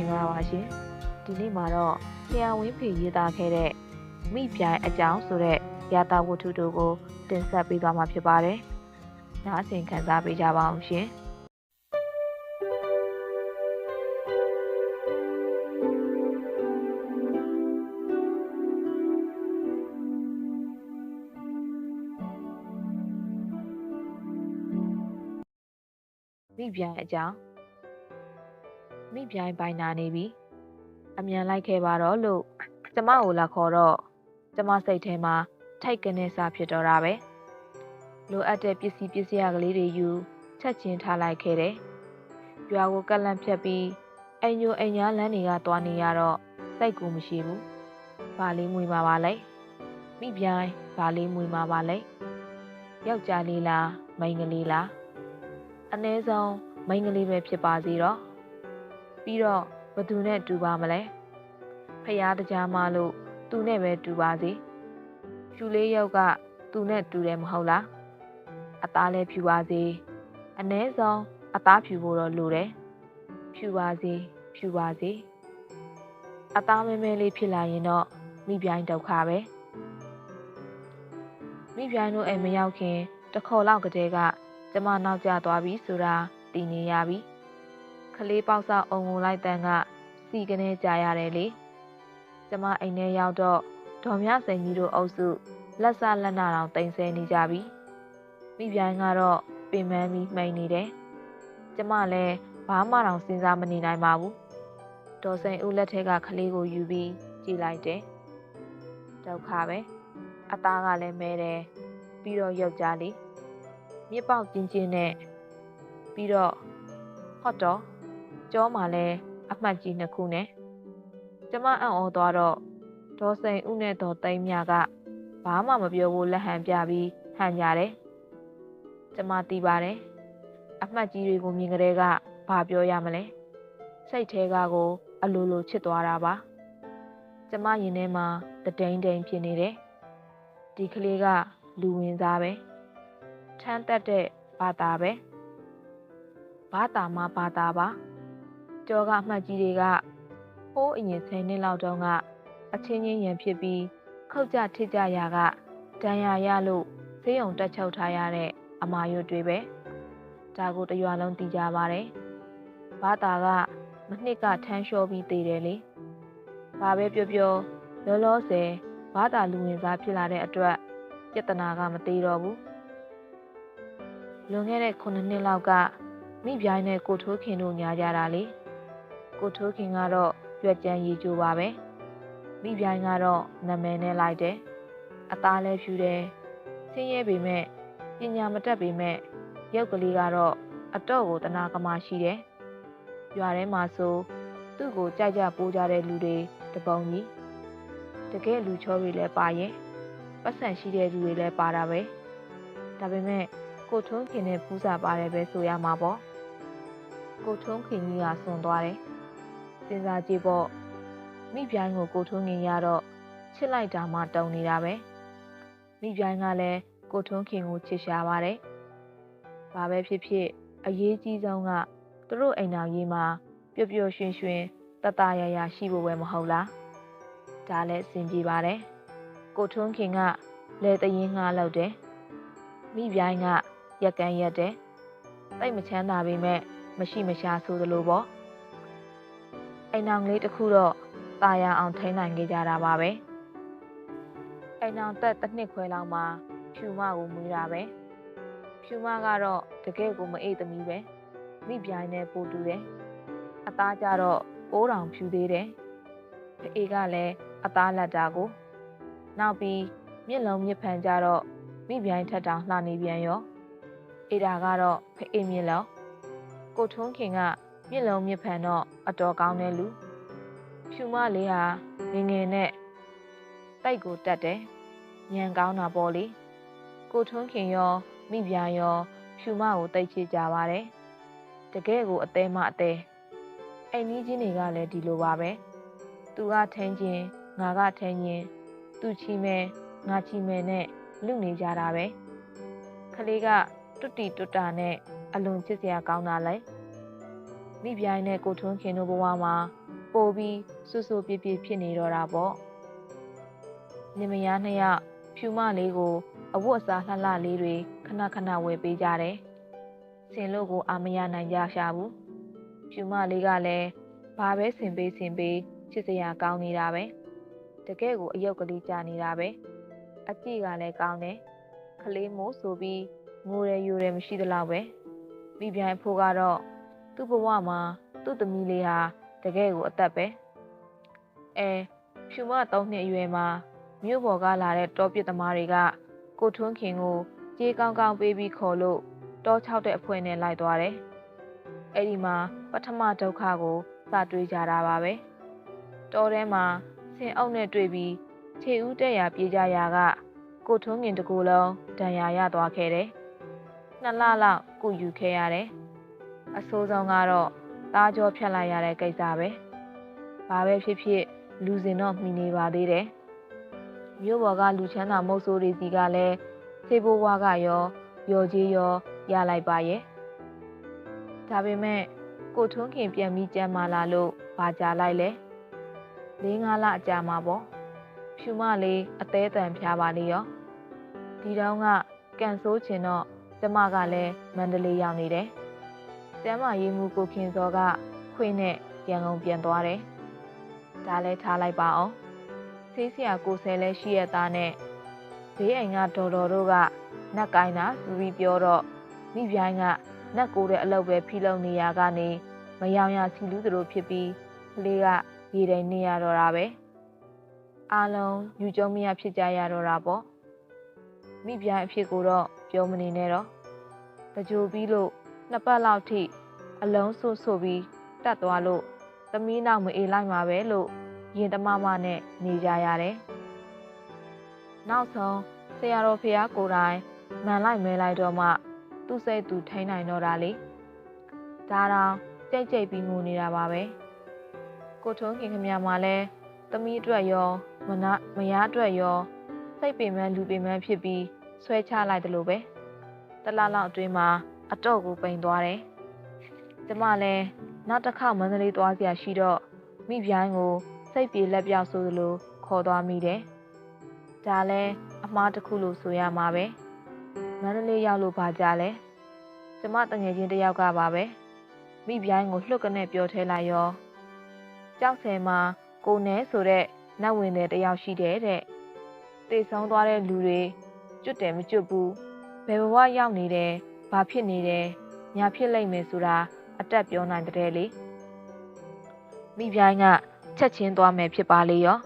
င်္ဂလာပါရှင်ဒီနေ့မှာတော့ဆရာဝင်းဖေရေးသားခဲ့တဲ့မိပြိုင်အကြောင်းဆိုတဲ့ရာတာဝတ္ထုတို့ကိုတင်ဆက်ပေးသွားမှာဖြစ်ပါတယ်နားဆင်ခံစားပေးကြပါအောင်ရှင်မိပြိုင်အကြောင်း မိပြိုင်ပိုင်နာနေပြီအမြန်လိုက်ခဲ့ပါတော့လို့ကျမကိုလာခေါ်တော့ကျမစိတ်ထဲမှာထိုက်ကနေစားဖြစ်တော့တာပဲလိုအပ်တဲ့ပစ္စည်းပစ္စည်းကလေးတွေယူချက်ချင်းထားလိုက်ခဲ့တယ်ရွာကိုကက်လန့်ဖြတ်ပြီးအိမ်ညိုအိမ်ညာလမ်းတွေကသွားနေရတော့စိတ်ကူမရှိဘူးဘာလေးမွေမှာပါလဲမိပြိုင်ဘာလေးမွေမှာပါလဲယောက်ျားလေးလားမိန်းကလေးလားအ ਨੇ ဆုံးမိန်းကလေးပဲဖြစ်ပါစေတော့ ပြီးတော့ဘသူနဲ့တူပါမလဲဖះတကြားမလို့သူနဲ့ပဲတူပါစေဖြူလေးယောက်ကသူနဲ့တူတယ်မဟုတ်လားအသားလည်းဖြူပါစေအ ਨੇ ဆုံးအသားဖြူဖို့တော့လိုတယ်ဖြူပါစေဖြူပါစေအသားမဲမဲလေးဖြစ်လာရင်တော့မိပြိုင်းဒုက္ခပဲမိပြိုင်းတို့အိမ်မရောက်ခင် တခေါ်လောက်ကတည်းကကျမနောက်ကျသွားပြီဆိုတာသိနေရပြီ ခလေးပေါက်ဆောက်အုံုံလိုက်တန်းကစီကနေကြရတယ်လေကျမအိမ်ထဲရောက်တော့ဒေါ်မြစိန်ကြီးတို့အုပ်စုလက်ဆလက်နာတောင်တင်ဆဲနေကြပြီမိပြိုင်းကတော့ပင်ပန်းပြီးမှိန်နေတယ်ကျမလည်းဘာမှတော့စဉ်းစားမနေနိုင်ပါဘူးဒေါ်စိန်ဦးလက်ထက်ကခလေးကိုယူပြီးကြည့်လိုက်တယ်ဒုက္ခပဲအသားကလည်းမဲတယ်ပြီးတော့ယောက်ျားလေးမြစ်ပေါက်ကျင်းကျင်းနဲ့ပြီးတော့ဟော့တော့ ကြောမှာလဲအမှတ်ကြီးနှစ်ခုနဲ့ကျမအံ့ဩသွားတော့ဒေါ်စိန်ဦးနဲ့ဒေါ်သိန်းမြကဘာမှမပြောဘူးလက်ဟန်ပြပြီးဟန်ကြတယ်ကျမတီးပါတယ်အမှတ်ကြီးတွေကိုမြင်ကြတဲ့ကဘာပြောရမလဲစိတ်ထဲကကို အလိုလိုချစ်သွားတာပါကျမရင်ထဲမှာတဒိန်ဒိန်ဖြစ်နေတယ်ဒီကလေးကလူဝင်စားပဲထမ်းတက်တဲ့ဘာသာပဲဘာသာမှဘာသာပါ ကြောကအမှတ်ကြီးတွေကဟိုးအရင်10နှစ်လောက်တုန်းကအချင်းချင်းရန်ဖြစ်ပြီးခောက်ကြထစ်ကြရာကဒဏ်ရာရလို့ဆေးရုံတက်ချုပ်ထားရတဲ့အမာရွတ်တွေပဲဒါကိုတရွာလုံးသိကြပါတယ်ဘာသာကမနှစ်ကထမ်းလျှောပြီးတည်တယ်လေဘာပဲပြောပြောလောလောဆယ်ဘာသာလူဝင်စားဖြစ်လာတဲ့အတွက်ပြဿနာကမသေးတော့ဘူးလွန်ခဲ့တဲ့9နှစ်လောက်ကမိပြိုင်းနဲ့ကိုထိုးခင်တို့ညာကြတာလေ ကိုထိုးခင်ကတော့ရွက်ကြမ်းရည်ကြိုးပါပဲမိပြိုင်းကတော့နာမည်နဲ့လိုက်တယ်အသားလဲဖြူတယ်ဆင်းရဲပေမဲ့ပညာမတတ်ပေမဲ့ရုပ်ကလေးကတော့အတော့ကိုတနာကမရှိတယ်ရွာထဲမှာဆိုသူ့ကိုကြိုက်ကြပိုးကြတဲ့လူတွေတပုံကြီးတကယ်လူချောတွေလည်းပါရဲ့ပတ်စံရှိတဲ့လူတွေလည်းပါတာပဲဒါပေမဲ့ကိုထွန်းခင်နဲ့ပူးစာပါတယ်ပဲဆိုရမှာပေါ့ကိုထွန်းခင်ကြီးကစွန်သွားတယ် စဉ်းစားကြည့်ပေါ့မိပြိုင်းကိုကိုထွန်းခင်ရတော့ချစ်လိုက်တာမှတုံနေတာပဲမိပြိုင်းကလည်းကိုထွန်းခင်ကိုချစ်ရှာပါတယ်ဘာပဲဖြစ်ဖြစ်အရေးကြီးဆုံးကသူတို့အိမ်တော်ကြီးမှာပျော်ပျော်ရွှင်ရွှင်တတရရရှိဖို့ပဲမဟုတ်လားဒါလည်းအဆင်ပြေပါတယ်ကိုထွန်းခင်ကလဲတရင်ငှားလောက်တယ်မိပြိုင်းကရက်ကန်းရက်တယ်တိတ်မချမ်းသာပေမဲ့မရှိမရှာဆိုသလိုပေါ့ အိမ်အောင်လေးတစ်ခုတော့ตาရအောင်ထိန်းနိုင်ခဲ့ကြတာပါပဲအိမ်အောင်တက်တစ်နှစ်ခွဲလောက်မှာဖြူမကိုမွေးတာပဲဖြူမကတော့တကယ်ကိုမအိတ်သမီးပဲမိပြိုင်းနဲ့ပို့တူတယ်အသားကြတော့ပိုးတောင်ဖြူသေးတယ်အေးကလည်းအသားလက်တာကို နောက်ပြီးမျက်လုံးမြစ်ဖန်ကြတော့မိပြိုင်းထက်တောင်လှနေပြန်ရောအေးဒါကတော့ဖအေးမြင့်လောကိုထွန်းခင်က မြင့်လုံးမြင့်ဖန်တော့အတော်ကောင်းတဲ့လူဖြူမလေးဟာငငယ်နဲ့တိုက်ကိုတက်တယ်ညံကောင်းတာပေါ့လေကိုထွန်းခင်ရောမိပြာရောဖြူမကိုတိတ်ချကြပါတယ်တကယ်ကိုအသေးမအသေးအိမ်ကြီးချင်းတွေကလည်းဒီလိုပါပဲသူကထင်းချင်းငါကထင်းချင်းသူချီမဲငါချီမဲနဲ့လူနေကြတာပဲခလေးကတွတ်တီတွတ်တာနဲ့အလွန်ချစ်စရာကောင်းတာလေ မိပြိုင်းနဲ့ကိုထွန်းခင်တို့ဘဝမှာပိုပြီးဆူဆူပြပြဖြစ်နေတော့တာပေါ့နေမယားနှစ်ယောက်ဖြူမလေးကို အဝတ်အစားလှလှလေးတွေခဏခဏဝယ်ပေးကြတယ်စင်လို့ကိုအာမရနိုင်ကြရှာဘူးဖြူမလေးကလည်းဘာပဲဆင်ပေးဆင်ပေးချစ်စရာကောင်းနေတာပဲတကယ်ကိုအယုတ်ကလေးကြာနေတာပဲအကြည့်ကလည်းကောင်းတယ်ခလေးမို့ဆိုပြီးငိုရယူရမရှိသလောက်ပဲမိပြိုင်ဖို့ကတော့ သူ့ဘဝမှာသူ့သမီးလေးဟာတကယ်ကိုအသက်ပဲအဲဖြူမ၃နှစ်အရွယ်မှာမြို့ပေါ်ကလာတဲ့တောပစ်သမားတွေကကိုထွန်းခင်ကိုကြေးကောင်းကောင်းပေးပြီးခေါ်လို့တောချောက်တဲ့အဖွဲနဲ့လိုက်သွားတယ်အဲ့ဒီမှာပထမဒုက္ခကိုစတွေ့ကြတာပါပဲတောထဲမှာဆင်အုပ်နဲ့တွေ့ပြီးခြေဦးတက်ရာပြေးကြရာကကိုထွန်းခင်တကူလုံးဒဏ်ရာရသွားခဲ့တယ်နှစ်လလောက်ကုယူခဲ့ရတယ် အဆိုးဆုံးကတော့သားကြောဖြတ်လိုက်ရတဲ့ကိစ္စပဲဘာပဲဖြစ်ဖြစ်လူစင်တော့မှီနေပါသေးတယ်မြို့ပေါ်ကလူချမ်းသာမုတ်ဆိုးတွေစီကလည်းစေဘိုးဝါကရောရော်ကြီးရောရလိုက်ပါရဲ့ဒါပေမဲ့ကိုထွန်းခင်ပြန်ပြီးကြမ်းမာလာလို့ဘာကြလိုက်လဲ၄၅လအကြာမှာပေါ့ဖြူမလေးအသေးအတန်ဖျားပါလေရောဒီတောင်းကကန်ဆိုးချင်တော့ကျမကလည်းမန္တလေးရောက်နေတယ် ကျမ်းမာရေးမှုကိုခင်စောကခွေနဲ့ရန်ကုန်ပြန်သွားတယ်ဒါလည်းထားလိုက်ပါအောင်ဆေးဆရာကိုဆယ်လဲရှိရသားနဲ့ဘေးအိမ်ကဒေါ်တော်တို့ကနက်ကိုင်းတာစူပြီးပြောတော့မိပြိုင်းကနက်ကိုတဲ့အလုပ်ပဲဖိလုပ်နေရကနေမယောင်ရစီလူးသူတို့ဖြစ်ပြီးကလေးကရေတိုင်နေရတော့တာပဲအားလုံးယူကျုံမရဖြစ်ကြရတော့တာပေါ့မိပြိုင်းအဖြစ်ကိုတော့ပြောမနေနဲ့တော့တကြိုပြီးလို့ နှစ်ပတ်လောက်ထိအလုံးဆိုးဆိုးပြီးတက်သွားလို့သမီးနောက်မအေးလိုက်မှာပဲလို့ရင်တမမနဲ့နေကြရတယ်နောက်ဆုံးဆရာတော်ဖះကိုယ်တိုင်မန်လိုက်မဲလိုက်တော့မှ သူ့စိတ်သူထိန်းနိုင်တော့တာလေဒါတော့ကြိတ်ကြိတ်ပြီးငိုနေတာပါပဲကိုထုံးခင်ခမမှာလဲသမီးအတွက်ရောမနမယားအတွက်ရောစိတ်ပင်ပန်းလူပင်ပန်းဖြစ်ပြီးဆွဲချလိုက်တယ်လို့ပဲတလားလောက်အတွင်းမှာ အတော့ကိုပိန်သွားတယ်ကျမလည်းနောက်တစ်ခါမန္တလေးသွားစရာရှိတော့မိပြိုင်းကိုစိတ်ပြေလက်ပြောက်ဆိုသလိုခေါ်သွားမိတယ်ဒါလဲအမားတစ်ခုလို့ဆိုရမှာပဲမန္တလေးရောက်လို့ပါကြလဲကျမတငယ်ချင်းတယောက်ကပါပဲမိပြိုင်းကိုလှုပ်ကနေပြောထဲလိုက်ရောကြောက်ဆယ်မှာကိုနဲဆိုတဲ့နတ်ဝင်တဲ့တယောက်ရှိတယ်တဲ့တေဆုံးသွားတဲ့လူတွေကျွတ်တယ်မကျွတ်ဘူးဘယ်ဘဝရောက်နေတယ် ဘာဖြစ်နေတယ်ညာဖြစ်လိမ့်မယ်ဆိုတာအတက်ပြောနိုင်တဲ့လေမိပြိုင်းကချက်ချင်းသွားမယ်ဖြစ်ပါလေရော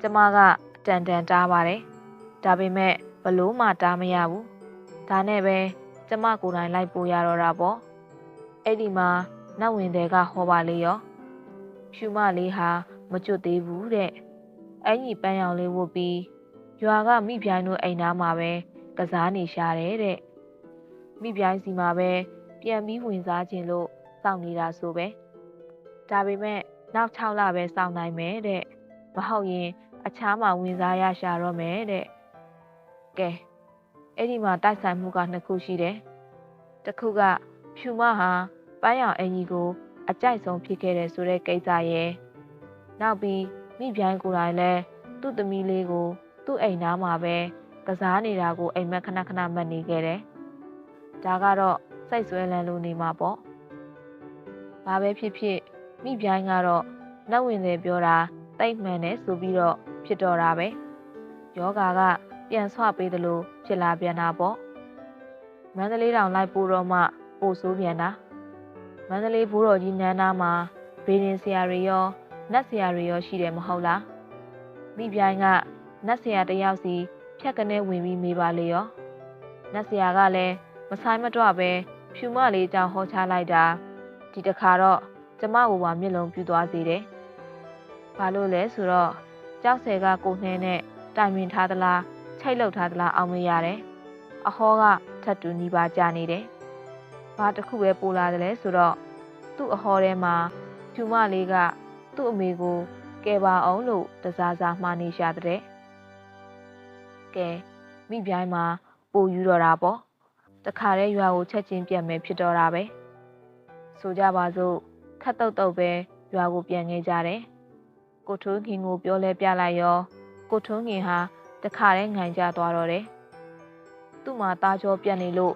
ကျမကအတန်တန်တားပါတယ်ဒါပေမဲ့ဘလို့မှတားမရဘူးဒါနဲ့ပဲကျမကိုယ်တိုင်လိုက်ပို့ရတော့တာပေါ့အဲ့ဒီမှာနတ်ဝင်တွေကဟောပါလေရောဖြူမလေးဟာမကျွတ်သေးဘူးတဲ့အင်ကြီးပန်းရောင်လေးဝတ်ပြီးရွာကမိပြိုင်းတို့အိမ်သားမှာပဲကစားနေရှာတယ်တဲ့ မိပြိုင်းစီမှာပဲပြန်ပြီးဝင်စားခြင်းလို့စောင့်နေတာဆိုပဲဒါပေမဲ့နောက်6လပဲစောင့်နိုင်မယ်တဲ့မဟုတ်ရင် အခြားမှာဝင်စားရရှာတော့မယ်တဲ့ကဲအဲ့ဒီမှာတိုက်ဆိုင်မှုကနှစ်ခုရှိတယ်တစ်ခုကဖြူမဟာပန်းရောင်အင်ကြီးကို အကြိုက်ဆုံးဖြစ်ခဲ့တယ်ဆိုတဲ့ကိစ္စရဲ့နောက်ပြီးမိပြိုင်းကိုယ်တိုင်လည်းသူ့သမီးလေးကို သူ့အိမ်သားမှာပဲကစားနေတာကိုအိမ်မက်ခဏခဏမှတ်နေခဲ့တယ် ဒါကတော့စိတ်ဆွဲလန်းလို့နေမှာပေါ့ဘာပဲဖြစ်ဖြစ်မိပြိုင်းကတော့နှက်ဝင်တယ်ပြောတာတိတ်မှန်တယ်ဆိုပြီးတော့ဖြစ်တော့တာပဲယောဂါကပြန်ဆွပေးသလိုဖြစ်လာပြန်တာပေါ့မန္တလေးတောင်လိုက်ပို့တော့မှပို့ဆိုးပြန်တာမန္တလေးဘိုးတော်ကြီးနန်းသားမှာဘေးရင်ဆရာတွေရောနတ်ဆရာတွေရောရှိတယ်မဟုတ်လားမိပြိုင်းကနတ်ဆရာတယောက်စီဖြတ်ကနေဝင်ပြီးမေးပါလေရောနတ်ဆရာကလည်း မဆိုင်မတော့ပဲဖြူမလေးကြောင်ဟောချလိုက်တာဒီတခါတော့ကျမကိုပါမျက်လုံးပြူသွားစေတယ်။ဘာလို့လဲဆိုတော့ကြောက်ဆယ်ကကိုနှဲနဲ့တိုင်ပင်ထားသလားချိတ်လောက်ထားသလားအောင်မရတယ်။အဟောကထပ်တူနီးပါကြာနေတယ်။ဘာတစ်ခုပဲပိုလာတယ်လဲဆိုတော့သူ့အဟောထဲမှာဖြူမလေးကသူ့အမေကိုကဲပါအောင်လို့တစားစားမှားနေရှာတဲ့။ကဲမိပြိုင်းမှာပိုယူတော့တာပေါ့။ တခါတည်းရွာကိုချက်ချင်းပြတ်မယ်ဖြစ်တော့တာပဲ။ဆိုကြပါစို့ခတ်တုတ်တုတ်ပဲရွာကိုပြန်ခဲ့ကြတယ်ကိုထွန်းခင်ကိုပြောလဲပြလိုက်ရောကိုထွန်းခင်ဟာတခါတည်းငိုင်ကြသွားတော့တယ်သူ့မှာตาကြောပြတ်နေလို့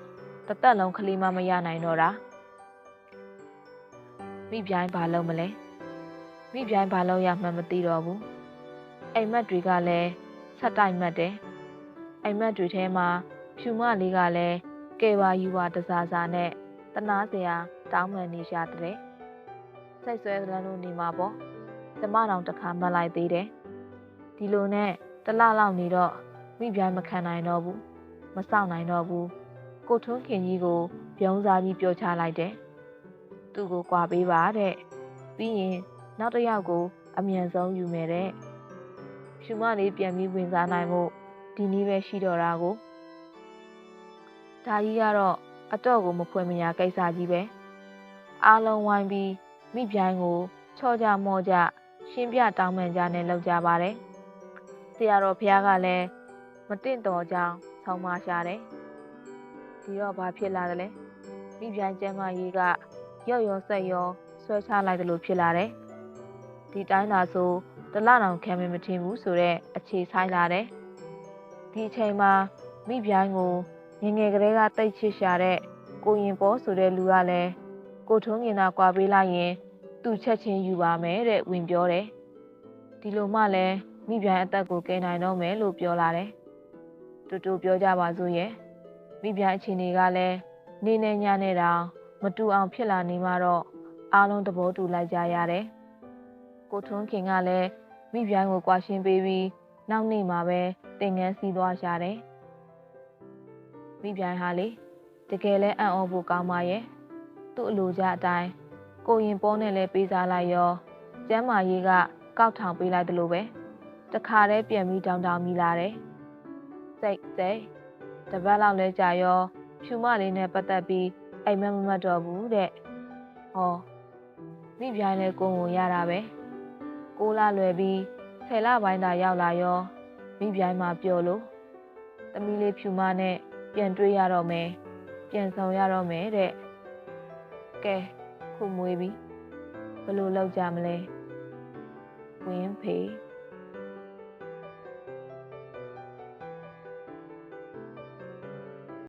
တသက်လုံးကလေးမမရနိုင်တော့တာမိပြိုင်းဘာလုပ်မလဲမိပြိုင်းဘာလုပ်ရမှန်းမသိတော့ဘူးအိမ်မက်တွေကလည်းဆက်တိုက်မှတ်တယ်အိမ်မက်တွေထဲမှာဖြူမလေးကလည်း ကဲပါယူပါတစားစားနဲ့တနာစရာတောင်းမှန်နေရှာတဲ့စိတ်ဆွဲသလန်းလို့နေမှာပေါ့ကျမတောင်တစ်ခါမှတ်လိုက်သေးတယ်ဒီလိုနဲ့တလလောက်နေတော့မိပြိုင်းမခံနိုင်တော့ဘူးမစောင့်နိုင်တော့ဘူးကိုထွန်းခင်ကြီးကိုပြုံးစားပြီးပြောချလိုက်တယ်သူ့ကိုကြွားပေးပါတဲ့ပြီးရင်နောက်တစ်ယောက်ကို အမြန်ဆုံးယူမယ်တဲ့ဖြူမလေးပြန်ပြီးဝင်စားနိုင်မှုဒီနည်းပဲရှိတော့တာကို ဒါကြီးကတော့အတော့ကိုမဖွင့်မရကိစ္စကြီးပဲအားလုံးဝိုင်းပြီးမိပြိုင်းကိုချော့ကြမော့ကြရှင်းပြတောင်းပန်ကြနဲ့လောက်ကြပါတယ်ဆရာတော်ဘုရားကလည်းမတင့်တော်ကြောင်းဆောင်းပါရှာတယ်ဒီတော့ဘာဖြစ်လာတယ်လဲမိပြိုင်းကျမ်းမကြီးကရော့ရော့ဆက်ရောဆွဲချလိုက်တယ်လို့ဖြစ်လာတယ်ဒီတိုင်းသာဆိုတလတောင်ခံမမထင်ဘူးဆိုတော့အခြေဆိုင်လာတယ်ဒီအချိန်မှာမိပြိုင်းကို ငယ်ငယ်ကလေးကတိတ်ချစ်ရှာတဲ့ကိုရင်ပေါ်ဆိုတဲ့လူကလည်းကိုထုံးငင်သာကွာပေးလိုက်ရင်သူ့ချက်ချင်းယူပါမယ်တဲ့ဝင်ပြောတယ်ဒီလိုမှလည်းမိပြန်အသက်ကိုကယ်နိုင်တော့မယ်လို့ပြောလာတယ်တူတူပြောကြပါစို့ရဲ့မိပြန်အခြေအနေကလည်းနေနေညနေတောင်မတူအောင်ဖြစ်လာနေမှတော့အားလုံးသဘောတူလိုက်ကြရတယ်ကိုထွန်းခင်ကလည်းမိပြန်ကိုကွာရှင်းပေးပြီးနောက်နေ့မှာပဲတင်ငန်းစီးသွားရှာတယ် မိပြန်ဟာလေတကယ်လဲအံ့ဩဖို့ကောင်းပါရဲ့သူ့အလိုကြအတိုင်းကိုရင်ပေါ်နဲ့လဲပေးစားလိုက်ရောကျမ်းမာရေးကကောက်ထောင်ပေးလိုက်တယ်လို့ပဲတခါတည်းပြန်ပြီးတောင်းတောင်းမိလာတယ်စိတ်စိတ်တပတ်လောက်လဲကြာရောဖြူမလေးနဲ့ပတ်သက်ပြီးအိမ်မက်မမတ်တော့ဘူးတဲ့ဟောမိပြိုင်းလဲကိုဝင်ရတာပဲကိုလာလွယ်ပြီးဆယ်လပိုင်းသာရောက်လာရောမိပြိုင်းမှာပျော်လို့သမီးလေးဖြူမနဲ့ ပြန်တွေ့ရတော့မယ်ပြန်ဆောင်ရတော့မယ်တဲ့ကဲခုမွေးပြီဘယ်လိုလုပ်ကြမလဲဝင်းဖေး